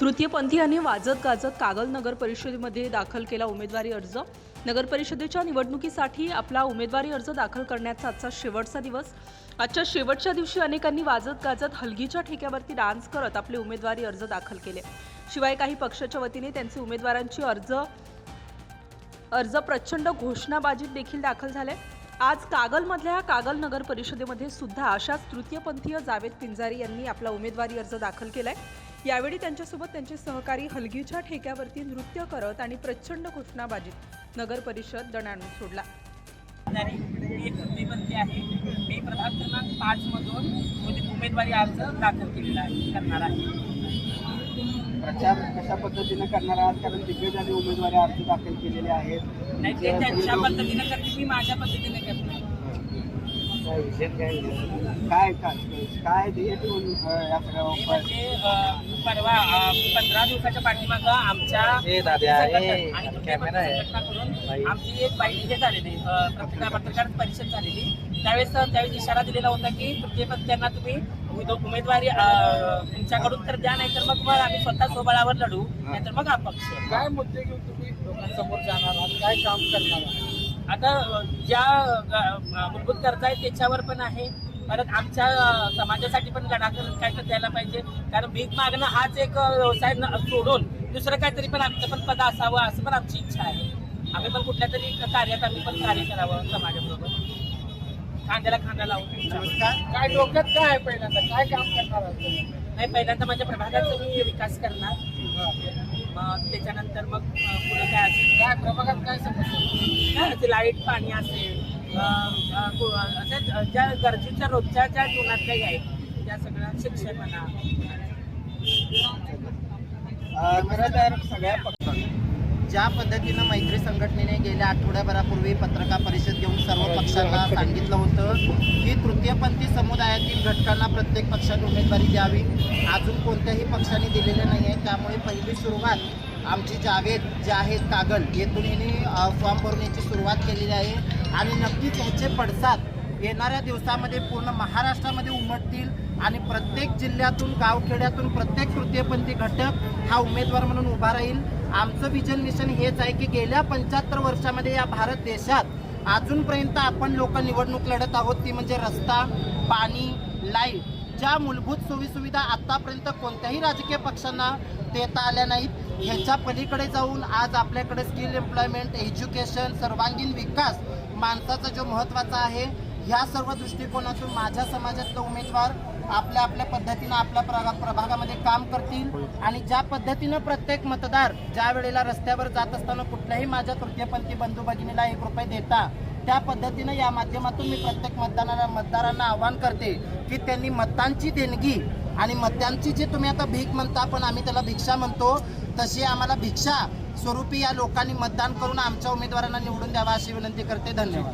तृतीयपंथीयांनी वाजत गाजत कागल नगर परिषदेमध्ये दाखल केला उमेदवारी अर्ज. नगर परिषदेच्या निवडणुकीसाठी आपला उमेदवारी अर्ज दाखल करण्याचा आजचा शेवटचा दिवस. आजच्या शेवटच्या दिवशी अनेकांनी वाजत गाजत हलगीच्या ठेक्यावरती डान्स करत आपले उमेदवारी अर्ज दाखल केले. शिवाय काही पक्षाच्या वतीने त्यांचे उमेदवारांची अर्ज अर्ज प्रचंड घोषणाबाजीत देखील दाखल झाले. आज कागलमधल्या कागल नगर परिषदेमध्ये सुद्धा अशाच तृतीयपंथीय जावेद पिंजारी यांनी आपला उमेदवारी अर्ज दाखल केलाय. यावेळी त्यांच्यासोबत त्यांचे सहकारी हलगीच्या ठेक्यावरती नृत्य करत आणि प्रचंड घोषणाबाजीत नगर परिषद दणाणून सोडला. एक प्रतिबंधी आहे मी प्रभाग क्रमांक पाच मधून उमेदवारी अर्ज दाखल केलेला आहे करणार आहे. प्रचार कशा पद्धतीने करणार आहात? कारण दिग्गजांनी उमेदवारी अर्ज दाखल केलेले आहेत. नाही ते त्यांच्या पद्धतीने करते मी माझ्या पद्धतीने करते काय काय काय ध्येय ठेवून अं, या सगळ्या मी उपाय- म्हणजे अं, परवा अं, पंधरा दिवसाच्या पाठीमागं आमच्या ए, दाद्या, ए, संघटना आणि कॅमेरा आहे. संघटना करून आमची एक बैठक हे झालेली अं, पत्रकार पत्रकार परिषद झालेली. त्यावेळेस त्यावेळेस इशारा दिलेला होता की तृतीयपंथीयांना तुम्ही उद- उमेदवारी अं, तुमच्याकडून तर द्या नाही तर मग मग आम्ही स्वतः स्वबळावर लढू नाहीतर मग अपक्ष. काय मुद्दे घेऊन तुम्ही लोकांसमोर जाणार आहात? काय काम करणार आहात? आता ज्या मूलभूत गरजा आहेत त्याच्यावर पण आहे. परत आमच्या समाजासाठी पण लढा करून काय तर द्यायला पाहिजे. कारण भीक मागणं हाच एक व्यवसाय सोडून दुसरं काहीतरी पण आमचं पण पद असावं असं पण आमची इच्छा आहे. आम्ही पण कुठल्या तरी कार्यात आम्ही पण कार्य करावं समाजाबरोबर. खांद्याला खांदा लावून. काय काय डोक्यात काय आहे पहिल्यांदा? काय काम करणार? नाही पहिल्यांदा माझ्या प्रभागाचा मी विकास करणार. त्याच्यानंतर मग पुढे काय असेल? काय प्रभागात काय समस्या लाइट पाणी असेल अं, अं, को- अशा ज्या गरजेच्या रोजच्या ज्या जीवनात काही आहेत त्या सगळ्या शिक्षण म्हणा. अं, खरं तर सगळ्या पक्षांनी. ज्या पद्धतीनं मैत्री संघटनेने गेल्या आठवड्याभरापूर्वी पत्रकार परिषद घेऊन सर्व पक्षांना सांगितलं होतं की तृतीयपंथी समुदायातील घटकांना प्रत्येक पक्षाने उमेदवारी द्यावी. अजून कोणत्याही पक्षाने दिलेले नाही आहे. त्यामुळे पहिली सुरुवात आमची जावेद जे आहेत कागल येथून यांनी फॉर्म भरून याची सुरुवात केलेली आहे. आणि नक्कीच याचे पडसाद येणाऱ्या दिवसामध्ये पूर्ण महाराष्ट्रामध्ये उमटतील. आणि प्रत्येक जिल्ह्यातून गावखेड्यातून प्रत्येक तृतीयपंथी घटक हा उमेदवार म्हणून उभा राहील. आमचं विजन मिशन हेच आहे की गेल्या पंच्याहत्तर वर्षामध्ये या भारत देशात अजूनपर्यंत आपण लोक निवडणूक लढत आहोत. ती म्हणजे रस्ता पाणी लाइट. ज्या मूलभूत सोयीसुविधा आत्तापर्यंत कोणत्याही राजकीय पक्षांना देता आल्या नाहीत ह्याच्या पलीकडे जाऊन आज आपल्याकडे स्किल एम्प्लॉयमेंट एज्युकेशन सर्वांगीण विकास माणसाचा जो महत्त्वाचा आहे ह्या सर्व दृष्टिकोनातून माझ्या समाजातले उमेदवार आपल्या आपल्या पद्धतीनं आपल्या प्रभा प्रभागामध्ये काम करतील. आणि ज्या पद्धतीनं प्रत्येक मतदार ज्या वेळेला रस्त्यावर जात असताना कुठल्याही माझ्या तृतीयपंथी बंधू भगिनीला एक रुपये देता त्या पद्धतीनं या माध्यमातून मी प्रत्येक मतदानाला मतदारांना आवाहन करते की त्यांनी मतांची देणगी आणि मतांची जी तुम्ही आता भीक म्हणता पण आम्ही त्याला भिक्षा म्हणतो तशी आम्हाला भिक्षा स्वरूपी या लोकांनी मतदान करून आमच्या उमेदवारांना निवडून द्यावा अशी विनंती करते. धन्यवाद.